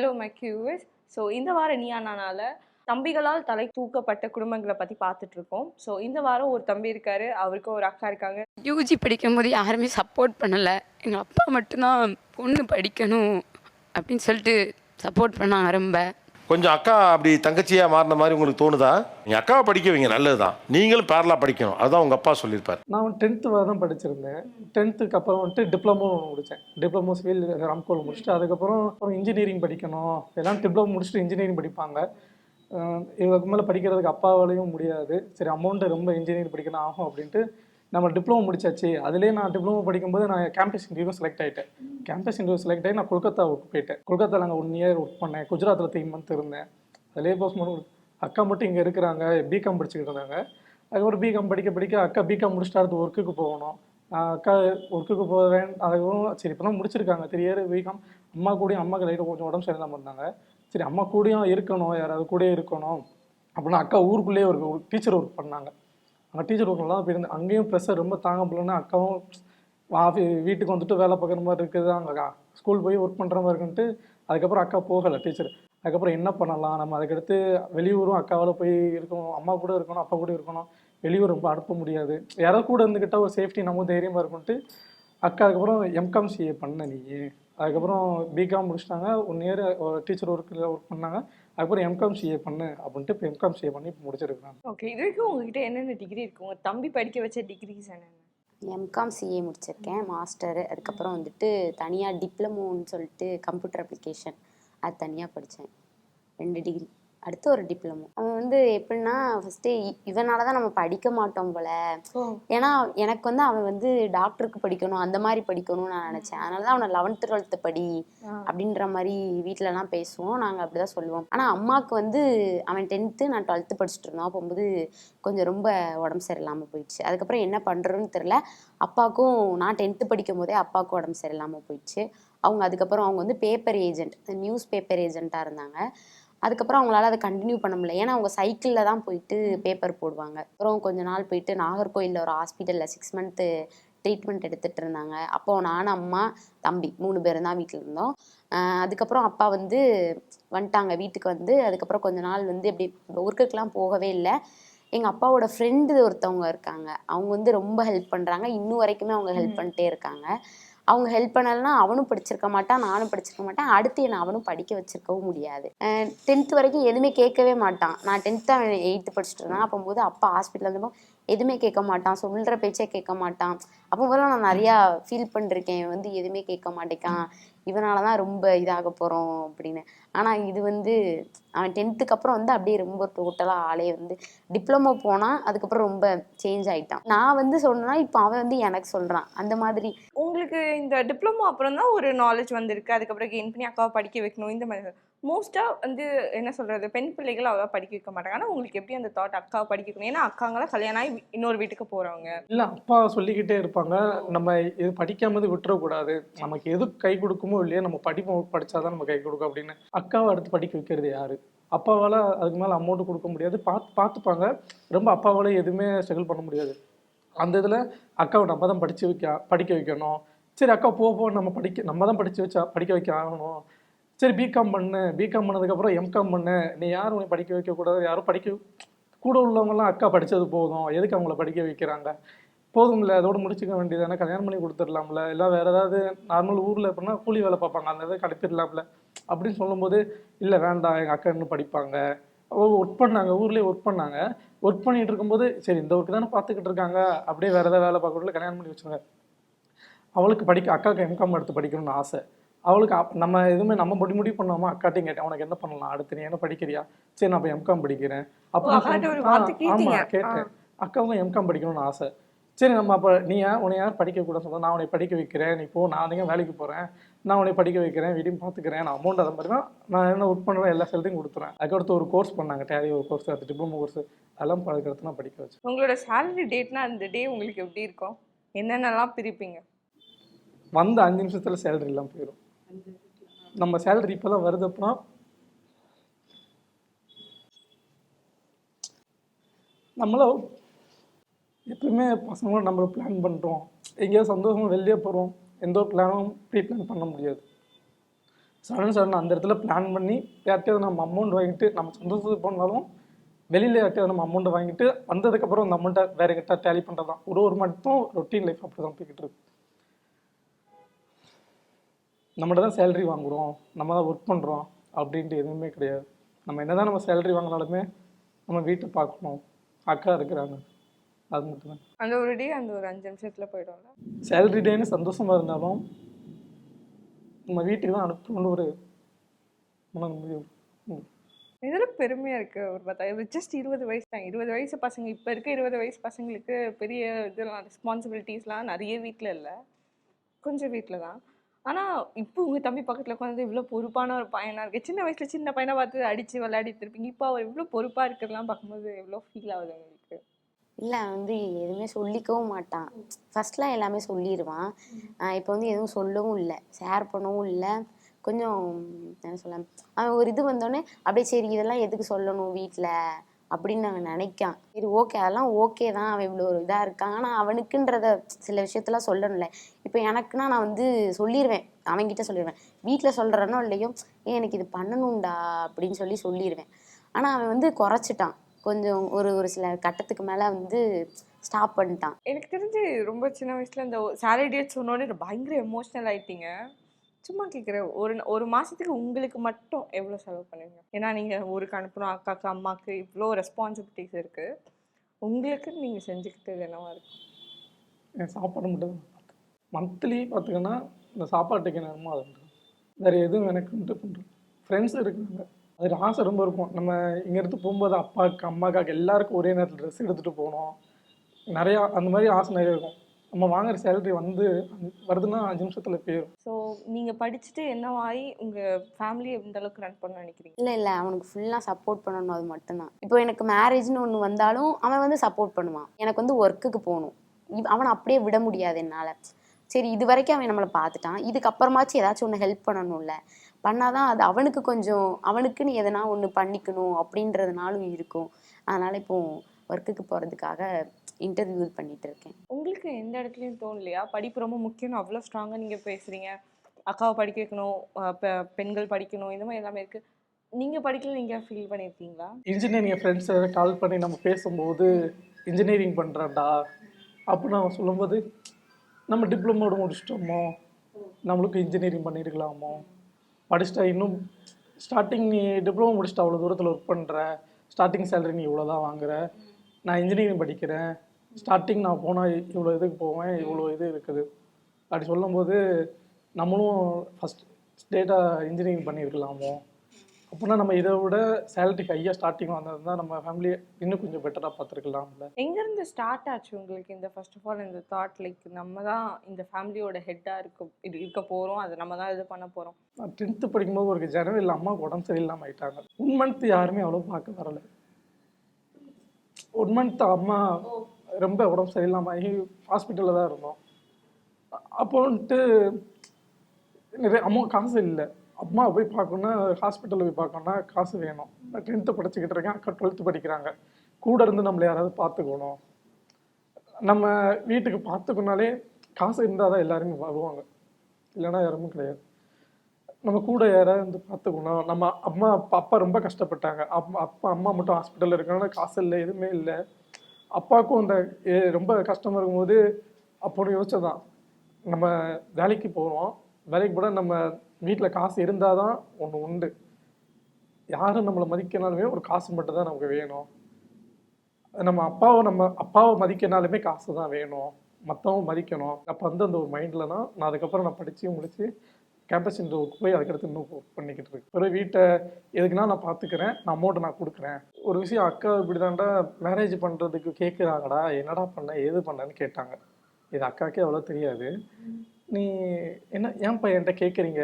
Hello my so இந்த வாரம் நீயா தம்பிகளால் தலை தூக்கப்பட்ட குடும்பங்களை பற்றி பார்த்துட்டு இருக்கோம் ஸோ இந்த வாரம் ஒரு தம்பி இருக்காரு. அவருக்கும் ஒரு அக்கா இருக்காங்க. யூஜி படிக்கும்போது யாருமே சப்போர்ட் பண்ணலை. எங்கள் அப்பா மட்டும்தான் பொண்ணு படிக்கணும் அப்படின்னு சொல்லிட்டு சப்போர்ட் பண்ணாங்க ரொம்ப கொஞ்சம் அக்கா அப்படி தங்கச்சியா மாறின மாதிரி உங்களுக்கு தோணுதா? நீங்க அக்காவை படிக்க வைங்க நல்லதுதான். நீங்களும் பேரலா படிக்கணும். அதுதான் உங்க அப்பா சொல்லியிருப்பாரு. நான் டென்த்து வரை தான் படிச்சிருந்தேன். டென்த்துக்கு அப்புறம் வந்துட்டு டிப்ளமோ முடித்தேன் டிப்ளமோ சிவில் ராம்கோவில் முடிச்சுட்டு அதுக்கப்புறம் அப்புறம் இன்ஜினியரிங் படிக்கணும். எல்லாம் டிப்ளமோ முடிச்சுட்டு இன்ஜினியரிங் படிப்பாங்க. இவருக்கு இதுக்கு மேலே படிக்கிறதுக்கு அப்பாவாலையும் முடியாது. சரி அமௌண்ட்டு ரொம்ப இன்ஜினியரிங் படிக்கணும் ஆகும் அப்படின்ட்டு நம்ம டிப்ளமோ முடிச்சாச்சு. அதுலேயே நான் டிப்ளமோ படிக்கும்போது நான் கேம்பஸ் இன்டர்வியூ செலக்ட் ஆகிட்டேன் கேம்பஸ் இன்டர்வியூ செலக்ட் ஆகி நான் கொல்கத்தாவுக்கு போயிட்டேன். கொல்கத்தாவில் நாங்கள் ஒன் இயர் ஒர்க் பண்ணேன். குஜராத்தில் த்ரீ மந்த் இருந்தேன். அதிலே போஸ்ட் மட்டும் அக்கா மட்டும் இங்கே இருக்கிறாங்க. பிகாம் படிச்சுக்கிட்டு இருந்தாங்க. அதுக்கப்புறம் பிகாம் படிக்க படிக்க அக்கா பிகாம் முடிச்சுட்டு அடுத்து ஒர்க்குக்கு போகணும். நான் அக்கா ஒர்க்குக்கு போவேன் அதுக்கப்புறம் சரி இப்போ தான் முடிச்சிருக்காங்க. த்ரீ இயர் பிகாம் அம்மா கூடயும் அம்மாக்கு லைட்டாக கொஞ்சம் உடம்பு சரியில்லாமல் இருந்தாங்க. சரி அம்மா கூடயும் இருக்கணும். யாராவது கூடயே இருக்கணும். அப்படின்னா அக்கா ஊருக்குள்ளேயே ஒரு டீச்சர் ஒர்க் பண்ணாங்க. அங்கே டீச்சர் ஒர்க்லாம் போயிருந்தேன் அங்கேயும் ப்ரெஷர் ரொம்ப தாங்க முடியலன்னா அக்காவும் ஆஃபி வீட்டுக்கு வந்துட்டு வேலை பார்க்குற மாதிரி இருக்குது. அங்கே ஸ்கூல் போய் ஒர்க் பண்ணுற மாதிரி இருக்குன்ட்டு அதுக்கப்புறம் அக்கா போகலை டீச்சர் அதுக்கப்புறம் என்ன பண்ணலாம்? நம்ம அதுக்கடுத்து வெளியூரும் அக்காவால் போய் இருக்கணும். அம்மா கூட இருக்கணும் அப்பா கூட இருக்கணும். வெளியூர் ரொம்ப அனுப்ப முடியாது. யாராவது கூட இருந்துக்கிட்டால் ஒரு சேஃப்டி நம்ம தைரியமாக இருக்கும்ட்டு அக்கா அதுக்கப்புறம் எம்காம் சிஏ பண்ண நீ அதுக்கப்புறம் பிகாம் முடிச்சிட்டாங்க. ஒன் இயர் டீச்சர் ஒர்க்கில் ஒர்க் பண்ணாங்க. அதுக்கப்புறம் எம்காம் சிஏ பண்ணு அப்படின்ட்டு இப்போ எம்காம் சிஏ பண்ணி இப்போ முடிச்சிருக்காங்க. ஓகே இது வரைக்கும் உங்ககிட்ட என்னென்ன டிகிரி இருக்கு? உங்க தம்பி படிக்க வச்ச டிகிரிஸ் என்னென்ன? எம்காம் சிஏ முடிச்சிருக்கேன். மாஸ்டர் அதுக்கப்புறம் வந்துட்டு தனியாக டிப்ளமோன்னு சொல்லிட்டு கம்ப்யூட்டர் அப்ளிகேஷன் அது தனியாக படித்தேன் ரெண்டு டிகிரி அடுத்து ஒரு டிப்ளமோ. அவன் வந்து எப்படின்னா ஃபஸ்ட்டு இவனால தான் நம்ம படிக்க மாட்டோம் போல. ஏன்னா எனக்கு வந்து அவன் வந்து டாக்டருக்கு படிக்கணும் அந்த மாதிரி படிக்கணும்னு நான் நினச்சேன். அதனால தான் அவனை லெவன்த்து டுவெல்த்து படி அப்படின்ற மாதிரி வீட்டிலலாம் பேசுவோம். நாங்கள் அப்படி தான் சொல்லுவோம். ஆனால் அம்மாவுக்கு வந்து அவன் டென்த்து நான் டுவெல்த்து படிச்சுட்டு இருந்தோம். போகும்போது கொஞ்சம் ரொம்ப உடம்பு சரியில்லாமல் போயிடுச்சு. அதுக்கப்புறம் என்ன பண்ணுறோன்னு தெரில அப்பாவுக்கும் நான் டென்த்து படிக்கும் போதே அப்பாவுக்கும் உடம்பு சரியில்லாமல் போயிடுச்சு. அவங்க அதுக்கப்புறம் அவங்க வந்து பேப்பர் ஏஜென்ட் நியூஸ் பேப்பர் ஏஜென்ட்டாக இருந்தாங்க. அதுக்கப்புறம் அவங்களால அதை கண்டினியூ பண்ண முடியல. ஏன்னா அவங்க சைக்கிளில் தான் போயிட்டு பேப்பர் போடுவாங்க. அப்புறம் கொஞ்ச நாள் போயிட்டு நாகர்கோயிலில் ஒரு ஹாஸ்பிட்டலில் சிக்ஸ் மந்த்து ட்ரீட்மெண்ட் எடுத்துகிட்டு இருந்தாங்க. அப்போ நானும் அம்மா தம்பி மூணு பேரும் தான் வீட்டில் இருந்தோம். அதுக்கப்புறம் அப்பா வந்து வந்துட்டாங்க. வீட்டுக்கு வந்து அதுக்கப்புறம் கொஞ்ச நாள் வந்து இப்படி ஒர்க்குக்கெலாம் போகவே இல்லை. எங்கள் அப்பாவோட ஃப்ரெண்டு ஒருத்தவங்க இருக்காங்க. அவங்க வந்து ரொம்ப ஹெல்ப் பண்ணுறாங்க இன்னும் வரைக்குமே அவங்க ஹெல்ப் பண்ணிட்டே இருக்காங்க. அவங்க ஹெல்ப் பண்ணலைன்னா அவனும் படிச்சிருக்க மாட்டான் நானும் படிச்சிருக்க மாட்டேன். அடுத்து என்னை அவனும் படிக்க வச்சிருக்கவும் முடியாது. டென்த்து வரைக்கும் எதுவுமே கேட்கவே மாட்டான். நான் டென்த்து அவன் எயித்து படிச்சுட்டு இருந்தேன். அப்போம்போது அப்பா ஹாஸ்பிட்டல் இருந்தப்போ எதுவுமே கேட்க மாட்டான். சொல்கிற பேச்சே கேட்க மாட்டான். அப்போ போல நான் நிறையா ஃபீல் பண்ணிருக்கேன். வந்து எதுவுமே கேட்க மாட்டேக்கான் இவனால தான் ரொம்ப இதாக போகிறோம் அப்படின்னு. ஆனால் இது வந்து அவன் டென்த்துக்கு அப்புறம் வந்து அப்படியே ரொம்ப டோட்டலாக ஆளே வந்து டிப்ளமோ போனான் அதுக்கப்புறம் ரொம்ப சேஞ்ச் ஆயிட்டான். நான் வந்து சொன்னேன்னா இப்போ அவன் வந்து எனக்கு சொல்கிறான் அந்த மாதிரி. உங்களுக்கு இந்த டிப்ளமோ அப்புறம் தான் ஒரு நாலேஜ் வந்திருக்கு. அதுக்கப்புறம் கெயின் பண்ணி அக்காவை படிக்க வைக்கணும். இந்த மாதிரி. மோஸ்ட்டாக வந்து என்ன சொல்கிறது பெண் பிள்ளைகள் அவ்வளோ படிக்க வைக்க மாட்டாங்க. ஆனால் உங்களுக்கு எப்படி அந்த தாட் அக்காவை படிக்க வைக்கணும்? ஏன்னா அக்காங்களாம் கல்யாணம் ஆகி இன்னொரு வீட்டுக்கு போகிறவங்க இல்லை அப்பா சொல்லிக்கிட்டே இருப்பாங்க. நம்ம இது படிக்காமது விட்டுறக்கூடாது. நமக்கு எது கை கொடுக்குமோ இல்லையோ நம்ம படிப்போம் படித்தாதான் நம்ம கை கொடுக்கும் அப்படின்னு அக்காவை அடுத்து படிக்க வைக்கிறது யாரு? அப்பாவால் அதுக்கு மேலே அமௌண்ட் கொடுக்க முடியாது. பார்த்து பார்த்துப்பாங்க ரொம்ப அப்பாவால் எதுவுமே ஸ்ட்ரகிள் பண்ண முடியாது. அந்த இதில் அக்காவை நம்ம தான் படித்து வைக்க படிக்க வைக்கணும். சரி அக்கா போக போக நம்ம படிக்க நம்ம தான் படித்து வச்சா படிக்க வைக்க ஆகணும். சரி பிகாம் பண்ணு. பிகாம் பண்ணதுக்கப்புறம் எம்காம் பண்ணு. நீ யாரும் உன்னை படிக்க வைக்கக்கூடாது? யாரும் படிக்க கூட உள்ளவங்கலாம் அக்கா படித்தது போதும். எதுக்கு அவங்கள படிக்க வைக்கிறாங்க? போதும்ல அதோட முடிச்சுக்க வேண்டியதானே? கல்யாணம் பண்ணி கொடுத்துடலாம்ல. இல்லை வேற ஏதாவது நார்மல் ஊரில் எப்படின்னா கூலி வேலை பார்ப்பாங்க. அந்த இதை கடத்திடலாம்ல அப்படின்னு சொல்லும்போது இல்லை வேண்டாம். எங்கள் அக்கா இன்னும் படிப்பாங்க. ஒர்க் பண்ணாங்க. ஊர்லேயே ஒர்க் பண்ணாங்க. ஒர்க் பண்ணிட்டு இருக்கும்போது சரி இந்த ஒர்க் தானே பார்த்துக்கிட்டு இருக்காங்க. அப்படியே வேற ஏதாவது வேலை பார்க்கறதுல கல்யாணம் பண்ணி வச்சுருங்க. அவளுக்கு படிக்க அக்காவுக்கு எம்காம் எடுத்து படிக்கணும்னு ஆசை. அவளுக்கு அப்- நம்ம எதுவுமே நம்ம முடி முடிவு பண்ணாம அக்காட்டையும் கேட்டேன். உனக்கு என்ன பண்ணலாம்? அடுத்து நீ என்ன படிக்கிறியா? சரி நான் இப்போ எம்காம் படிக்கிறேன். அப்போ அக்காட்ட ஒரு வார்த்தை கேட்டீங்க. ஆமா கேட்டேன். அக்காவும் எம்காம் படிக்கணும்னு ஆசை. சரி நம்ம அப்போ நீ ஏன் உன்னை யார் படிக்க கூட சொல்ல? நான் உன்னை படிக்க வைக்கிறேன். நீ போ நான் அதிகம் வேலைக்கு போகிறேன் நான் உன்னை படிக்க வைக்கிறேன் வீட்டையும் பார்த்துக்கிறேன் நான் அமௌண்ட் அதை மாதிரி தான் நான் என்ன ஒர்க் பண்ணுவேன் எல்லா சேலரியும் கொடுத்துறேன். அதுக்கடுத்து ஒரு கோர்ஸ் பண்ணாங்க டேலி ஒரு கோர்ஸ் அது டிப்ளமோ கோர்ஸ் அதெல்லாம் அதுக்கடுத்து நான் படிக்க வச்சேன். உங்களோட சேலரி டேட்னா அந்த டே உங்களுக்கு எப்படி இருக்கும்? என்னென்னலாம் பிரிப்பீங்க? வந்த அஞ்சு நிமிஷத்தில் சேலரி எல்லாம் போயிடும் நம்ம சேலரி இப்போ தான் வருது அப்படின்னா நம்மள எப்பவுமே பசங்களும் நம்ம பிளான் பண்ணுறோம் எங்கேயாவது சந்தோஷமாக வெளியே போகிறோம் எந்த ஒரு பிளானும் ப்ரீ பிளான் பண்ண முடியாது. சடன் சடன் அந்த இடத்துல பிளான் பண்ணி யார்கிட்டயாவது நம்ம அமௌண்ட் வாங்கிட்டு நம்ம சந்தோஷத்துக்கு போனாலும் வெளியில் யார்கிட்டயாவது நம்ம அமௌண்ட் வாங்கிட்டு வந்ததுக்கப்புறம் அந்த அமௌண்ட்டை வேற கிட்ட டேலி பண்ணுறது தான் ஒரு ஒரு மட்டும் ரொட்டீன் லைஃப் அப்படி தான் போய்கிட்டு இருக்கு. நம்மகிட்ட தான் சேலரி வாங்குகிறோம் நம்ம தான் ஒர்க் பண்ணுறோம் அப்படின்ட்டு எதுவுமே கிடையாது. நம்ம என்னதான் நம்ம சேலரி வாங்கினாலுமே நம்ம வீட்டை பார்க்கணும். அக்கா இருக்கிறாங்க. அது மட்டும்தான் அந்த ஒரு டே அந்த ஒரு அஞ்சு நிமிஷத்துல போயிடும்ல? சேலரி டேன்னு சந்தோஷமா இருந்தாலும் நம்ம வீட்டுக்கு தான் அனுப்பணும்னு ஒரு மன. இதுல பெருமையா இருக்கு ஒரு பார்த்தா. ஜஸ்ட் இருபது வயசு தான். இருபது வயசு பசங்க இப்ப இருக்க இருபது வயசு பசங்களுக்கு பெரிய இதெல்லாம் ரெஸ்பான்சிபிலிட்டிஸ்லாம் நிறைய வீட்ல இல்ல. கொஞ்சம் வீட்ல தான். ஆனா இப்போ உங்க தம்பி பக்கத்துல உட்காந்து இவ்வளவு பொறுப்பான ஒரு பையனா இருக்கு. சின்ன வயசுல சின்ன பையனை பார்த்து அடிச்சு விளையாடிட்டு இருப்பீங்க. இப்போ அவர் இவ்வளவு பொறுப்பா இருக்கிறதெல்லாம் பார்க்கும்போது எவ்வளவு ஃபீல் ஆகுது உங்களுக்கு? இல்லை வந்து எதுவுமே சொல்லிக்கவும் மாட்டான். ஃபர்ஸ்ட்லாம் எல்லாமே சொல்லிடுவான் இப்போ வந்து எதுவும் சொல்லவும் இல்லை. ஷேர் பண்ணவும் இல்லை. கொஞ்சம் என்ன சொல்ல அவன் ஒரு இது வந்தோடனே அப்படியே சரி இதெல்லாம் எதுக்கு சொல்லணும் வீட்டில் அப்படின்னு அவன் நினைக்கான். சரி ஓகே அதெல்லாம் ஓகே தான். அவன் இவ்வளோ ஒரு இதாக இருக்கான். ஆனால் அவனுக்குன்றத சில விஷயத்தெல்லாம் சொல்லணும்ல. இப்போ எனக்குன்னா நான் வந்து சொல்லிடுவேன் அவன்கிட்ட சொல்லிடுவேன் வீட்டில் சொல்கிறனோ இல்லையோ ஏன் எனக்கு இது பண்ணணும்டா அப்படின்னு சொல்லி சொல்லிடுவேன் ஆனால் அவன் வந்து குறைச்சிட்டான். கொஞ்சம் ஒரு ஒரு சில கட்டத்துக்கு மேலே வந்து ஸ்டாப் பண்ணிட்டான். எனக்கு தெரிஞ்சு ரொம்ப சின்ன வயசுல இந்த சேலரி டேட் சொன்னோடனே பயங்கர எமோஷனல் ஆயிட்டீங்க. சும்மா கேட்குறேன் ஒரு ஒரு மாசத்துக்கு உங்களுக்கு மட்டும் எவ்வளோ செலவு பண்ணுவீங்க? ஏன்னா நீங்க ஊருக்கு அனுப்பணும் அக்காக்கு அம்மாக்கு இவ்வளோ ரெஸ்பான்சிபிலிட்டிஸ் இருக்கு. உங்களுக்கு நீங்க செஞ்சுக்கிட்டது என்னவா இருக்கு? என் சாப்பாடு மட்டும் தான் மந்த்லி பார்த்திங்கன்னா இந்த சாப்பாட்டுக்கு நேரமோ அது வேறு எதுவும் எனக்குன்ட்டு பண்ணுறேன் ஃப்ரெண்ட்ஸ் இருக்காங்க. அது ஆசை ரொம்ப இருக்கும். நம்ம இங்கேருந்து போகும்போது அப்பாவுக்கு அம்மாக்காக்கு எல்லாருக்கும் ஒரே நேரத்தில் ட்ரெஸ் எடுத்துகிட்டு போகணும். நிறையா அந்த மாதிரி ஆசை நிறைய இருக்கும். நம்ம வாங்குற சேலரி வந்து வருதுன்னா அஞ்சு நிமிஷத்தில் போயிடும் ஸோ நீங்க படிச்சுட்டு என்னவாகி உங்க ஃபேமிலி எந்த அளவுக்கு ரன் பண்ண நினைக்கிறீங்க? இல்லை இல்லை. அவனுக்கு ஃபுல்லாக சப்போர்ட் பண்ணணும் அது மட்டும்தான். இப்போ எனக்கு மேரேஜ்னு ஒன்று வந்தாலும் அவன் வந்து சப்போர்ட் பண்ணுவான். எனக்கு வந்து ஒர்க்குக்கு போகணும். அவனை அப்படியே விட முடியாது என்னால். சரி இது வரைக்கும் அவன் நம்மளை பார்த்துட்டான். இதுக்கப்புறமாச்சும் ஏதாச்சும் ஒன்று ஹெல்ப் பண்ணணும்ல. பண்ணாதான் அது அவனுக்கு கொஞ்சம் அவனுக்குன்னு எதனா ஒன்று பண்ணிக்கணும் அப்படின்றதுனாலும் இருக்கும். அதனால் இப்போ ஒர்க்குக்கு போகிறதுக்காக இன்டர்வியூ பண்ணிட்டு இருக்கேன். உங்களுக்கு எந்த இடத்துலையும் தோணலையா? படிப்பு ரொம்ப முக்கியம்னு அவ்வளோ ஸ்ட்ராங்காக நீங்கள் பேசுகிறீங்க அக்காவை படிக்க வைக்கணும் பெண்கள் படிக்கணும் இந்த மாதிரி எல்லாமே இருக்குது நீங்கள் படிக்கல நீங்கள் ஃபீல் பண்ணியிருக்கீங்களா? இன்ஜினியரிங் ஃப்ரெண்ட்ஸை கால் பண்ணி நம்ம பேசும்போது இன்ஜினியரிங் பண்ணுறேன்டா அப்படின்னு அவன் சொல்லும்போது நம்ம டிப்ளமோட முடிச்சிட்டோமோ? நம்மளுக்கு இன்ஜினியரிங் பண்ணியிருக்கலாமோ படிச்சுட்டா இன்னும் ஸ்டார்டிங் நீ டிப்ளமோ முடிச்சுட்டு அவ்வளோ தூரத்தில் ஒர்க் பண்ணுற ஸ்டார்டிங் சேலரி நீ இவ்வளோ தான் வாங்குற? நான் இன்ஜினியரிங் படிக்கிறேன். ஸ்டார்டிங் நான் போனால் இவ்வளோ இதுக்கு போவேன் இவ்வளோ இது இருக்குது. அப்படி சொல்லும்போது நம்மளும் ஃபஸ்ட் ஸ்டேட்டாக இன்ஜினியரிங் பண்ணியிருக்கலாமோ? அப்படின்னா நம்ம இதை விட சேலரி ஹையாக ஸ்டார்டிங் வந்திருந்தா நம்ம ஃபேமிலியை இன்னும் கொஞ்சம் பெட்டராக பார்த்துருக்கலாம்ல? எங்கேருந்து ஸ்டார்ட் ஆச்சு உங்களுக்கு இந்த ஃபர்ஸ்ட் ஆஃப் ஆல் இந்த தாட் லைக் நம்ம தான் இந்த ஃபேமிலியோட ஹெட்டாக இருக்க இது இருக்க போகிறோம் அதை நம்ம தான் இது பண்ண போகிறோம் நான் டென்த்து படிக்கும்போது ஒரு ஜனவரியில் அம்மாவுக்கு உடம்பு சரியில்லாமல் ஆயிட்டாங்க. ஒன் மந்த் யாருமே அவ்வளோ பார்க்க வரல. ஒன் மந்த் அம்மா ரொம்ப உடம்பு சரியில்லாமல் ஆகி ஹாஸ்பிட்டலில் தான் இருந்தோம். அப்போ வந்துட்டு நிறைய அம்மா காசு இல்லை. அம்மா போய் பார்க்கணுன்னா ஹாஸ்பிட்டலில் போய் பார்க்கணுன்னா காசு வேணும். நான் டென்த்து படிச்சுக்கிட்டு இருக்கேன் அக்கா டுவெல்த்து படிக்கிறாங்க. கூட இருந்து நம்மளை யாராவது பார்த்துக்கணும். நம்ம வீட்டுக்கு பார்த்துக்கணுனாலே காசு இருந்தால் தான் எல்லாருமே வருவாங்க. இல்லைன்னா யாருமே கிடையாது. நம்ம கூட யாராவது வந்து பார்த்துக்கணும். நம்ம அம்மா அப்பா அப்பா ரொம்ப கஷ்டப்பட்டாங்க. அம்மா அப்பா அம்மா மட்டும் ஹாஸ்பிட்டலில் இருக்காங்க காசு இல்லை எதுவுமே இல்லை. அப்பாவுக்கும் அந்த ஏ- ரொம்ப கஷ்டமாக இருக்கும்போது அப்போ யோசிச்சதான் நம்ம வேலைக்கு போகிறோம் வேலைக்கு போனால் நம்ம வீட்டில் காசு இருந்தால் தான் ஒன்று உண்டு. யாரும் நம்மளை மதிக்கனாலுமே ஒரு காசு மட்டும் தான் நமக்கு வேணும். நம்ம அப்பாவை நம்ம அப்பாவை மதிக்கனாலுமே காசு தான் வேணும். மற்றவங்க மதிக்கணும். அப்போ வந்து அந்த ஒரு மைண்டில் தான் நான் அதுக்கப்புறம் நான் படித்து முடித்து கேம்பஸ் இன்டர்வியூக்கு போய் அதுக்கடுத்து இன்னும் ஒர்க் பண்ணிக்கிட்டு இருக்கேன். பிறகு வீட்டை எதுக்குன்னா நான் பார்த்துக்கிறேன் நான் அமௌண்ட்டை நான் கொடுக்குறேன். ஒரு விஷயம் அக்கா இப்படி தாண்டா மேரேஜ் பண்ணுறதுக்கு கேட்குறாங்கடா என்னடா பண்ண ஏது பண்ணேன்னு கேட்டாங்க. இது அக்காவுக்கே அவ்வளோ தெரியாது. நீ என்ன ஏன்ப்பா என்கிட்ட கேட்குறீங்க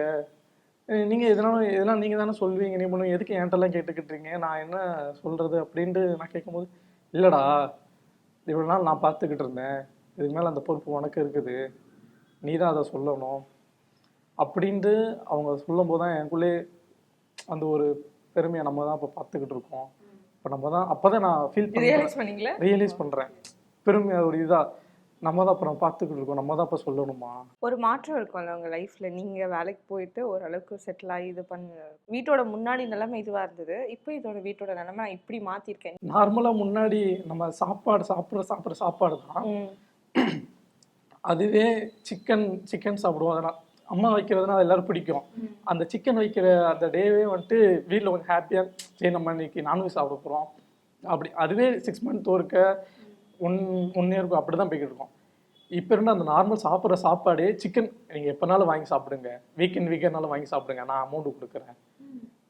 நீங்கள் எதனாலும் எதெல்லாம் நீங்கள் தானே சொல்வீங்க நீ பண்ணுங்க எதுக்கு என்கிட்டலாம் கேட்டுக்கிட்டுறீங்க நான் என்ன சொல்கிறது அப்படின்ட்டு நான் கேட்கும்போது இல்லைடா இவ்வளோ நாள் நான் பார்த்துக்கிட்டு இருந்தேன். இதுக்கு மேலே அந்த பொறுப்பு உனக்கு இருக்குது. நீ தான் அதை சொல்லணும். அப்படின்ட்டு அவங்க சொல்லும்போது தான் எனக்குள்ளே அந்த ஒரு பெருமையை நம்ம தான் இப்போ பார்த்துக்கிட்டு இருக்கோம். இப்போ நம்ம தான் அப்போ தான் நான் ஃபீல் பண்ணுறேன் ரியலைஸ் பண்ணுறேன் பெருமை ஒரு இதாக நம்ம தான் அப்புறம் பார்த்துக்கிட்டு இருக்கோம். நம்ம தான் அப்போ சொல்லணுமா? ஒரு மாற்றம் இருக்கும்ல உங்க லைஃப்ல நீங்க வேலைக்கு போயிட்டு ஓரளவுக்கு செட்டில் ஆகி இது பண்ண. வீட்டோட முன்னாடி நிலைமை இதுவா இருந்தது. இப்போ இதோட வீட்டோட நிலைமை நான் இப்படி மாத்திருக்கேன். நார்மலாக முன்னாடி நம்ம சாப்பாடு சாப்பிட்ற சாப்பிட்ற சாப்பாடு தான். அதுவே சிக்கன் சிக்கன் சாப்பிடுவோம். அதனால் அம்மா வைக்கிறதுனா அது எல்லாரும் பிடிக்கும். அந்த சிக்கன் வைக்கிற அந்த டேவே வந்துட்டு வீட்டில் கொஞ்சம் ஹாப்பியாக சரி நம்ம இன்னைக்கு நான்வெஜ் சாப்பிட போகிறோம் அப்படி அதுவே சிக்ஸ் மந்த் ஒருக்க ஒன் ஒன் இயருக்கு அப்படி தான் போய்கிட்டு இருக்கோம். இப்போ இருந்து அந்த நார்மல் சாப்பிட்ற சாப்பாடே சிக்கன் நீங்கள் எப்போனாலும் வாங்கி சாப்பிடுங்க. வீக்கெண்ட் வீக்கெண்ட்னாலும் வாங்கி சாப்பிடுங்க. நான் அமௌண்ட் கொடுக்குறேன்.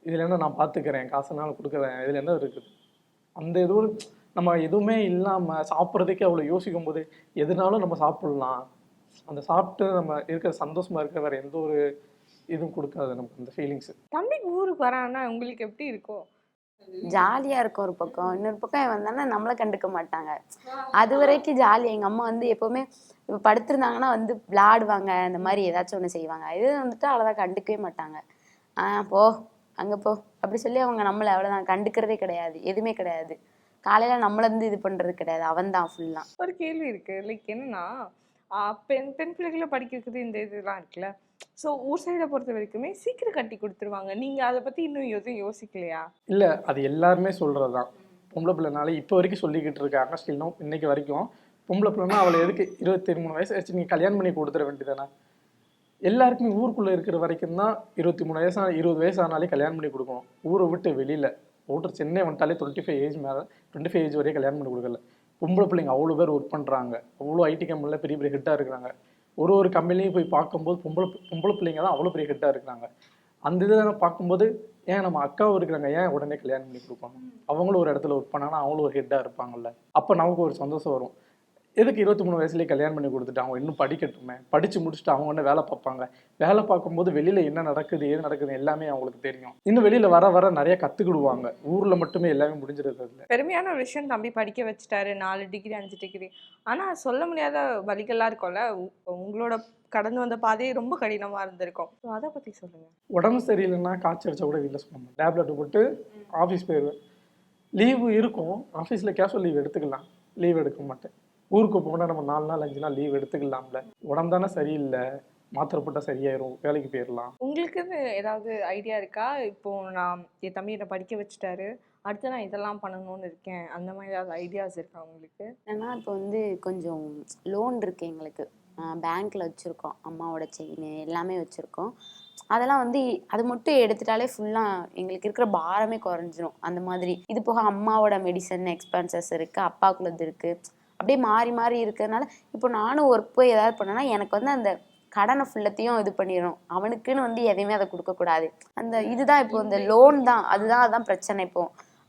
இதில் என்ன நான் பார்த்துக்கிறேன் காசுனாலும் கொடுக்குறேன். இதில் என்ன இருக்குது. அந்த எதுவும் நம்ம எதுவுமே இல்லாமல் சாப்பிட்றதுக்கே அவ்வளோ யோசிக்கும் போது எதுனாலும் நம்ம சாப்பிட்லாம். அந்த சாப்பிட்டு நம்ம இருக்கிற சந்தோஷமா இருக்கிற வேற எந்த ஒரு இதுவும் கொடுக்காது நமக்கு அந்த ஃபீலிங்ஸ் தம்பி ஊருக்கு வரான்னா உங்களுக்கு எப்படி இருக்கும்? ஜாலியாக இருக்கும் ஒரு பக்கம். இன்னொரு பக்கம் இவன் வந்தானா நம்மளை கண்டுக்க மாட்டாங்க. அது வரைக்கும் ஜாலி. எங்கள் அம்மா வந்து எப்போவுமே இப்போ படுத்திருந்தாங்கன்னா வந்து விளாடுவாங்க. இந்த மாதிரி ஏதாச்சும் ஒன்று செய்வாங்க. இது வந்துட்டு அவ்வளோதான் கண்டுக்கவே மாட்டாங்க. ஆ போ அங்கே போ. அப்படி சொல்லி அவங்க நம்மளை அவ்வளோதான் கண்டுக்கிறதே கிடையாது. எதுவுமே கிடையாது. காலையில் நம்மள இருந்து இது பண்ணுறது கிடையாது. அவன் தான் ஃபுல்லாக ஒரு கேள்வி இருக்கு. லைக் என்னன்னா பெண் பெண் பிள்ளைகளை படிக்க வைக்கிறது இந்த இதெல்லாம் இருக்குல்ல. ஸோ ஊர் சைடை பொறுத்த வரைக்குமே சீக்கிரம் கட்டி கொடுத்துருவாங்க. நீங்க அதை பற்றி இன்னும் எதுவும் யோசிக்கலையா? இல்லை அது எல்லாருமே சொல்கிறது தான் பொம்பளை பிள்ளைனால இப்போ வரைக்கும் சொல்லிக்கிட்டு இருக்காங்க. ஸ்டில்னும் இன்னைக்கு வரைக்கும் பொம்பளை பிள்ளைனா அவளை எதுக்கு இருபத்தி மூணு வயசு ஆச்சு நீங்கள் கல்யாணம் பண்ணி கொடுத்துட வேண்டியதானே எல்லாருக்குமே ஊருக்குள்ளே இருக்கிற வரைக்கும் தான் இருபத்தி மூணு வயசு இருபது வயசு ஆனாலே கல்யாணம் பண்ணி கொடுக்கணும். ஊரை விட்டு வெளியில். ஓட்டர் சென்னை வந்துட்டாலே டுவெண்ட்டி ஃபைவ் ஏஜ் மேலே டுவெண்ட்டி ஃபைவ் ஏஜ் வரையும் கல்யாணம் பண்ணி கொடுக்கல. பொம்பளை பிள்ளைங்க அவ்வளோ பேர் ஒர்க் பண்ணுறாங்க அவ்வளோ ஐடி கம்பெனியில் பெரிய பெரிய ஹிட்டாக இருக்கிறாங்க. ஒரு ஒரு கம்பெனிலையும் போய் பார்க்கும்போது பொம்பளை பொம்பளை பிள்ளைங்க தான் அவ்வளோ பெரிய ஹெட்டாக இருக்கிறாங்க. அந்த இதை பார்க்கும்போது ஏன் நம்ம அக்காவும் இருக்கிறாங்க ஏன் உடனே கல்யாணம் பண்ணி கொடுப்பாங்க அவங்களும் ஒரு இடத்துல ஒர்க் பண்ணாங்கன்னா அவங்களும் ஒரு ஹெட்டாக இருப்பாங்கல்ல. அப்போ நமக்கு ஒரு சந்தோஷம் வரும். எதுக்கு இருபத்தி மூணு வயசுலேயே கல்யாணம் பண்ணி கொடுத்துட்டு அவங்க இன்னும் படிக்கட்டுமே? படித்து முடிச்சுட்டு அவங்க ஒன்று வேலை பார்ப்பாங்க? வேலை பார்க்கும்போது வெளியில் என்ன நடக்குது ஏது நடக்குது எல்லாமே அவங்களுக்கு தெரியும். இன்னும் வெளியில் வர வர நிறைய கற்றுக்கிடுவாங்க ஊரில் மட்டுமே எல்லாமே முடிஞ்சிருது இல்லை பெருமையான ஒரு விஷயம் தம்பி படிக்க வச்சுட்டாரு. நாலு டிகிரி அஞ்சு டிகிரி ஆனா சொல்ல முடியாத வழிகள்லாம் இருக்கும்ல. உங்களோட கடந்து வந்த பாதையே ரொம்ப கடினமா இருந்திருக்கும். ஸோ அதை பத்தி சொல்லுங்க. உடம்பு சரியில்லைன்னா காய்ச்சல் அடிச்சா கூட வீட்டில் சொல்ல மாட்டேன் டேப்லெட் போட்டு ஆஃபீஸ் போயிடுவேன் லீவு இருக்கும். ஆஃபீஸில் கேஷுவல் லீவ் எடுத்துக்கலாம். லீவ் எடுக்க மாட்டேன். ஊருக்கு போனால் நம்ம நாலு நாள் அஞ்சு நாள் லீவ் எடுத்துக்கலாம்ல. உடம்பு தானே சரியில்லை. மாத்திரை போட்டால் சரியாயிரும். வேலைக்கு போயிடலாம் உங்களுக்குன்னு ஏதாவது ஐடியா இருக்கா? இப்போ நான் என் தம்பி என்னை படிக்க வச்சுட்டாரு. அடுத்து நான் இதெல்லாம் பண்ணணும்னு இருக்கேன். அந்த மாதிரி ஏதாவது ஐடியாஸ் இருக்கா உங்களுக்கு? ஏன்னா இப்போ வந்து கொஞ்சம் லோன் இருக்குது எங்களுக்கு. பேங்க்கில் வச்சுருக்கோம். அம்மாவோட செயின் எல்லாமே வச்சுருக்கோம். அதெல்லாம் வந்து அது மட்டும் எடுத்துட்டாலே ஃபுல்லாக எங்களுக்கு இருக்கிற பாரமே குறைஞ்சிரும். அந்த மாதிரி. இது போக அம்மாவோட மெடிசன் எக்ஸ்பென்சஸ் இருக்குது அப்பாக்குள்ளது இருக்குது அப்படியே மாறி மாறி இருக்கிறதுனால இப்போ நானும் ஒர்க் போய் ஏதாவது பண்ணேன்னா எனக்கு வந்து அந்த கடனை ஃபுல்லத்தையும் இது பண்ணிடும் அவனுக்குன்னு வந்து எதையுமே அதை கொடுக்கக்கூடாது. அந்த இதுதான் இப்போ இந்த லோன் தான். அதுதான் அதான் பிரச்சனை இப்போ.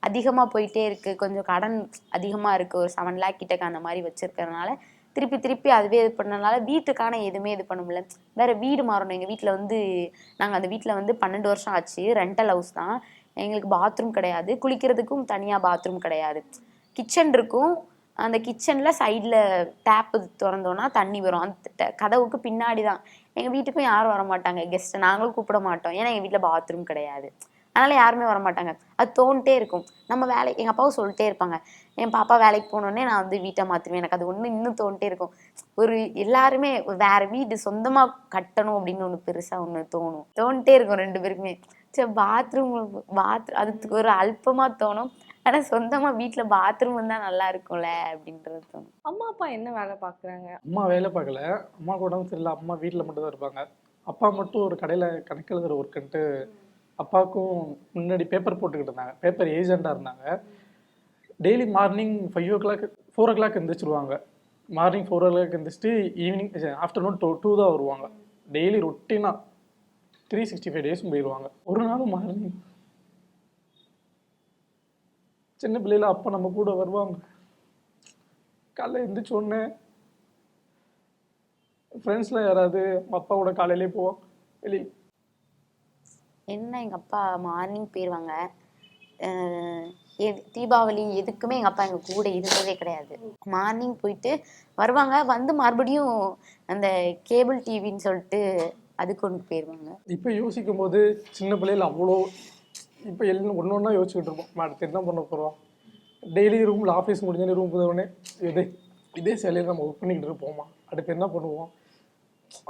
அதிகமாக போயிட்டே இருக்கு. கொஞ்சம் கடன் அதிகமாக இருக்கு. ஒரு செவன் லேக் கிட்டக்க அந்த மாதிரி வச்சிருக்கறனால திருப்பி திருப்பி அதுவே இது பண்ணனால வீட்டுக்கான எதுவுமே இது பண்ண முடியல. வேற வீடு மாறணும். எங்கள் வீட்டில் வந்து நாங்கள் அந்த வீட்டில் வந்து பன்னெண்டு வருஷம் ஆச்சு. ரெண்டல் ஹவுஸ் தான். எங்களுக்கு பாத்ரூம் கிடையாது. குளிக்கிறதுக்கும் தனியாக பாத்ரூம் கிடையாது. கிச்சன் இருக்கும். அந்த கிச்சனில் சைடில் டேப்பு திறந்தோன்னா தண்ணி வரும். அந்த ட- கதவுக்கு பின்னாடி தான் எங்கள் வீட்டுக்கும் யாரும் வர மாட்டாங்க கெஸ்ட்டை நாங்களும் கூப்பிட மாட்டோம். ஏன்னா எங்கள் வீட்டில் பாத்ரூம் கிடையாது. அதனால யாருமே வர மாட்டாங்க அது தோண்டிட்டே இருக்கும். நம்ம வேலை எங்கள் அப்பாவும் சொல்லிட்டே இருப்பாங்க. என் பாப்பா வேலைக்கு போனோடனே நான் வந்து வீட்டை மாற்றுவேன் எனக்கு அது ஒன்று இன்னும் தோண்டிட்டே இருக்கும். ஒரு எல்லாருமே வேற வீடு சொந்தமாக கட்டணும் அப்படின்னு ஒன்று பெருசாக ஒன்று தோணும். தோண்டிட்டே இருக்கும் ரெண்டு பேருக்குமே. சரி பாத்ரூம் பாத்ரூம் அதுக்கு ஒரு அல்பமாக தோணும். ஆனால் சொந்தமாக வீட்டில் பாத்ரூம் இருந்தால் நல்லா இருக்கும்ல அப்படின்றது தோணும். அம்மா அப்பா என்ன வேலை பார்க்குறாங்க அம்மா வேலை பார்க்கல அம்மாவுக்கு உடம்பு சரியில்லை. அம்மா வீட்டில் மட்டும் தான் இருப்பாங்க. அப்பா மட்டும் ஒரு கடையில் கணக்கு எழுதுகிற ஒர்க்குன்ட்டு அப்பாவுக்கும் முன்னாடி பேப்பர் போட்டுக்கிட்டு இருந்தாங்க. பேப்பர் ஏஜெண்டாக இருந்தாங்க. Daily morning five o'clock four o'clock எந்திரிச்சிருவாங்க. Morning four o'clock எந்திரிச்சிட்டு ஈவினிங் ஆஃப்டர்நூன் டூ டூ தான் வருவாங்க. டெய்லி ரொட்டீனாக த்ரீ சிக்ஸ்டி ஃபைவ் டேஸும் போயிடுவாங்க ஒரு நாளும் மார்னிங் சின்ன பிள்ளையில அப்பா நம்ம கூட வருவாங்க. காலைல எந்திரிச்ச உடனே ஃப்ரெண்ட்ஸில் யாராவது அப்பாவோட காலையிலே போவாங்க. வெளியே. என்ன எங்கள் அப்பா மார்னிங் போயிடுவாங்க தீபாவளி எதுக்குமே எங்கள் அப்பா எங்கள் கூட இருந்ததே கிடையாது. மார்னிங் போயிட்டு வருவாங்க. வந்து மறுபடியும் அந்த கேபிள் டிவின்னு சொல்லிட்டு அது கொண்டு போயிடுவாங்க இப்போ யோசிக்கும் போது சின்ன பிள்ளையில அவ்வளோ இப்போ எல்லாம் ஒன்று ஒன்றா யோசிச்சுக்கிட்டு இருப்போம் அடுத்து என்ன பண்ண போகிறோம் டெய்லி ரூமில் ஆஃபீஸ் முடிஞ்சோடனே ரூம் போதவுடனே இதே இதே சேலையில் நம்ம ஒர்க் பண்ணிக்கிட்டு இருப்போமா அடுத்து என்ன பண்ணுவோம்?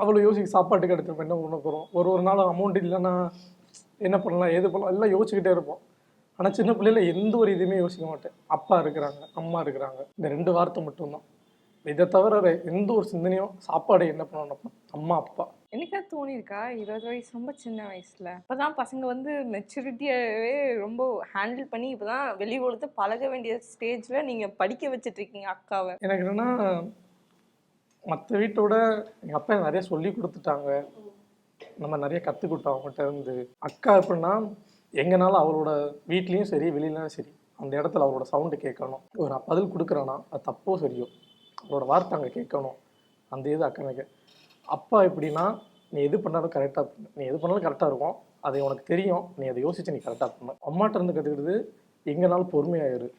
அவ்வளோ யோசிக்க சாப்பாட்டுக்கு அடுத்து நம்ம என்ன பண்ண போகிறோம் ஒரு ஒரு நாள் அமௌண்ட் இல்லைன்னா என்ன பண்ணலாம்? ஏது பண்ணலாம்? எல்லாம் யோசிச்சுக்கிட்டே இருப்போம். ஆனால் சின்ன பிள்ளையில எந்த ஒரு இதுவுமே யோசிக்க மாட்டேன். அப்பா இருக்கிறாங்க அம்மா இருக்கிறாங்க. இந்த ரெண்டு வார்த்தை மட்டும்தான். இதை தவிர எந்த ஒரு சிந்தனையும் சாப்பாடு என்ன பண்ணணும் அம்மா அப்பா. என்னைக்கா தோணியிருக்கா? இருபது வயசு ரொம்ப சின்ன வயசுல. இப்பதான் பசங்க வந்து மெச்சூரிட்டியாவே ரொம்ப ஹேண்டில் பண்ணி இப்பதான் வெளி உலகத்தை பழக வேண்டிய ஸ்டேஜ்ல நீங்க படிக்க வச்சிட்டு இருக்கீங்க அக்காவை. எனக்கு என்னன்னா மற்ற வீட்டோட எங்கள் அப்பா எனக்கு நிறைய சொல்லி கொடுத்துட்டாங்க. நம்ம நிறைய கற்றுக்கிட்டோம் அவங்ககிட்ட இருந்து. அக்கா எப்படின்னா எங்கனாலும் அவளோட வீட்லேயும் சரி வெளியிலயும் சரி அந்த இடத்துல அவரோட சவுண்டு கேட்கணும். ஒரு பதில் கொடுக்குறானா அது தப்போ சரியோ? அவரோட வார்த்தை அங்கே கேட்கணும். அந்த இது அக்கா எனக்கு அப்பா எப்படின்னா நீ எது பண்ணாலும் கரெக்டாக பண்ணு நீ எது பண்ணாலும் கரெக்டாக இருக்கும். அது உனக்கு தெரியும். நீ அதை யோசிச்சு நீ கரெக்டாக பண்ணு. அம்மாட்ட இருந்து கற்றுக்கிட்டது எங்கேனாலும் பொறுமையாயிரு.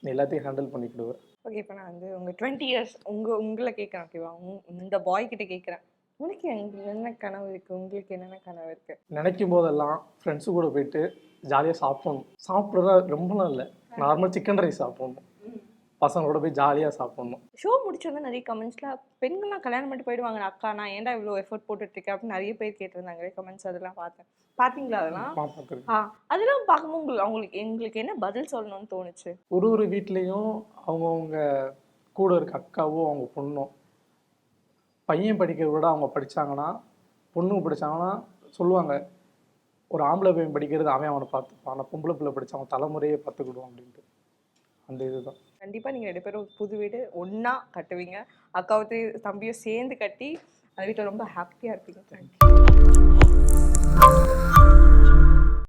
நீ எல்லாத்தையும் ஹேண்டில் பண்ணிக்கிடுவேன் ஓகே இப்போ நான் வந்து உங்க டுவெண்ட்டி இயர்ஸ் உங்க உங்களை கேட்குறேன் ஓகேவா இந்த பாய் கிட்ட கேட்குறேன். உனக்கு எங்க- என்ன கனவு இருக்கு? உங்களுக்கு என்னென்ன கனவு இருக்கு? நினைக்கும் போதெல்லாம் ஃப்ரெண்ட்ஸு கூட போயிட்டு ஜாலியாக சாப்பிடணும். சாப்பிட்றதா ரொம்பலாம் இல்லை. நார்மல் சிக்கன் ரைஸ் சாப்பிடணும். பசங்களோட போய் ஜாலியாக சாப்பிடணும். ஷோ முடிச்சது நிறைய கமெண்ட்ஸ்ல பெண்கள்லாம் கல்யாணம் பண்ணிட்டு போயிடுவாங்க. அக்கா நான் ஏன்டா இவ்வளோ எஃபோர்ட் போட்டுட்டு இருக்கேன் அப்படின்னு நிறைய பேர் கேட்டிருந்தாங்க. கமெண்ட்ஸ் அதெல்லாம் பார்த்தேன். பாத்தீங்களா அதெல்லாம்? ஆ அதெல்லாம் பார்க்கும்போது உங்களுக்கு அவங்களுக்கு எங்களுக்கு என்ன பதில் சொல்லணும்னு தோணுச்சு? ஒரு ஒரு வீட்லேயும் அவங்கவுங்க கூட இருக்க அக்காவோ அவங்க பொண்ணும் பையன் படிக்கிறத விட அவங்க படிச்சாங்கன்னா பொண்ணுங்க படிச்சாங்கன்னா சொல்லுவாங்க ஒரு ஆம்பளை பையன் படிக்கிறது அவன் அவனை பார்த்துப்பான். ஆனால் பொம்பளை பிள்ளை படிச்சா அவன் தலைமுறையே பார்த்துக்கிடுவான் அப்படின்ட்டு. அந்த இதுதான். கண்டிப்பா நீங்க ரெண்டு பேரும் புது வீடு ஒண்ணா கட்டுவீங்க. அக்காவும் தம்பியும் சேர்ந்து கட்டி அந்த வீட்டில் ரொம்ப ஹாப்பியா இருப்பீங்க. தேங்க்யூ